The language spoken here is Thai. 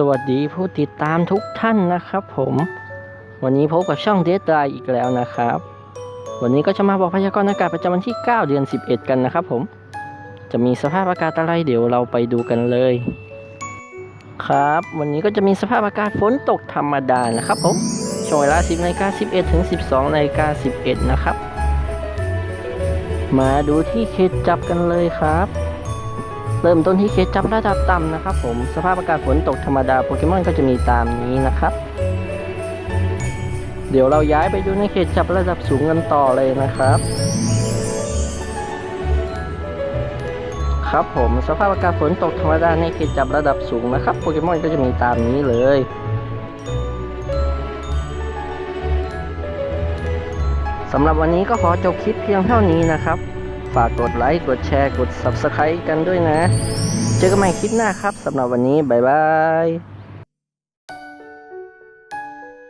สวัสดีผู้ติดตามทุกท่านนะครับผมวันนี้พบกับช่องเดทไลอีกแล้วนะครับ วันนี้ก็จะมาบอกพยากรณ์อากาศประจำวันที่ 9 เดือน 11 กันนะครับผมจะมีสภาพอากาศอะไรเดี๋ยวเราไปดูกันเลย ครับ วันนี้ก็จะมีสภาพอากาศฝนตกธรรมดานะครับผมช่วงเวลา 10นาฬิกา11 ถึง 12นาฬิกา11 นะครับ มาดูที่เขตจับกันเลยครับ เริ่มต้นที่เคสจับระดับต่ำนะครับ ผมสภาพอากาศฝนตกธรรมดาโปเกมอนก็จะมีตามนี้นะครับ เดี๋ยวเราย้ายไปดูในเขตจับระดับสูงกันต่อเลยนะครับ ครับผมสภาพอากาศฝนตกธรรมดาในเขตจับระดับสูงนะครับโปเกมอนก็จะมีตามนี้เลยสำหรับวันนี้ก็ขอจบคลิปเพียงเท่านี้นะครับ ฝากกดไลค์กดแชร์กด Subscribe กันด้วยนะ เจอกันใหม่คลิปหน้าครับสำหรับวันนี้ บ๊ายบาย